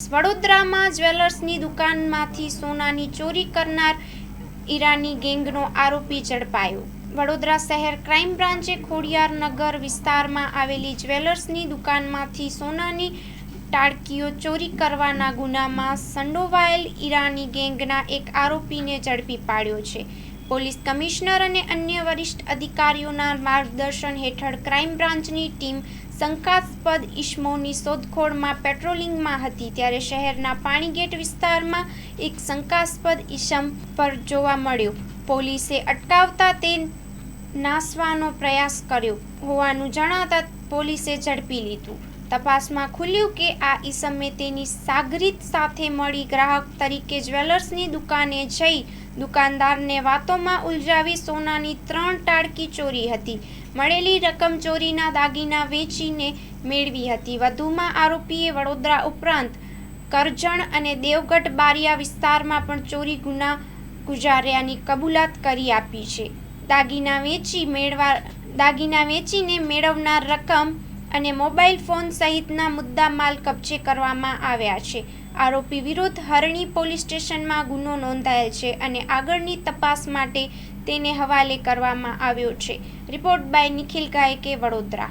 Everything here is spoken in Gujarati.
વડોદરામાં જ્વેલર્સની દુકાનમાંથી સોનાની ચોરી કરનાર ઈરાની ગેંગનો આરોપી ઝડપાયો. વડોદરા શહેર ક્રાઇમ બ્રાન્ચે ખોડિયારનગર વિસ્તારમાં આવેલી જ્વેલર્સની દુકાનમાંથી સોનાની ટાળકીઓ ચોરી કરવાના ગુનામાં સંડોવાયેલ ઈરાની ગેંગના એક આરોપીને ઝડપી પાડ્યો છે. પોલીસ કમિશનર અને અન્ય વરિષ્ઠ અધિકારીઓના માર્ગદર્શન હેઠળ ક્રાઇમ બ્રાન્ચની ટીમ શંકાસ્પદ ઇસમોની શોધખોળમાં પેટ્રોલિંગમાં હતી ત્યારે શહેરના પાણીગેટ વિસ્તારમાં એક શંકાસ્પદ ઇસમ પર જોવા મળ્યો. પોલીસે અટકાવતા તે નાસવાનો પ્રયાસ કર્યો હોવાનું જણાતા પોલીસે ઝડપી લીધું. તપાસમાં ખુલ્યું કે આ ઈસમે તેની સાગરીત સાથે મળી ગ્રાહક તરીકે જ્વેલર્સની દુકાને જઈ દુકાનદારને વાતોમાં ઉલઝાવી સોનાની ત્રણ ટાળકી ચોરી હતી. મળેલી રકમ ચોરીના દાગીના વેચીને મેળવી હતી. વધુમાં આરોપીએ વડોદરા ઉપરાંત કરજણ અને દેવગઢ બારિયા વિસ્તારમાં પણ ચોરી ગુના ગુજાર્યાની કબૂલાત કરી આપી છે. દાગીના વેચી મેળવા, દાગીના વેચીને મેળવનાર રકમ અને મોબાઈલ ફોન સહિતના મુદ્દા માલ કબજે કરવામાં આવ્યા છે. આરોપી વિરુદ્ધ હરણી પોલીસ સ્ટેશનમાં ગુનો નોંધાયેલ છે અને આગળની તપાસ માટે તેને હવાલે કરવામાં આવ્યો છે. Report by Nikhil Gayke, Vadodara.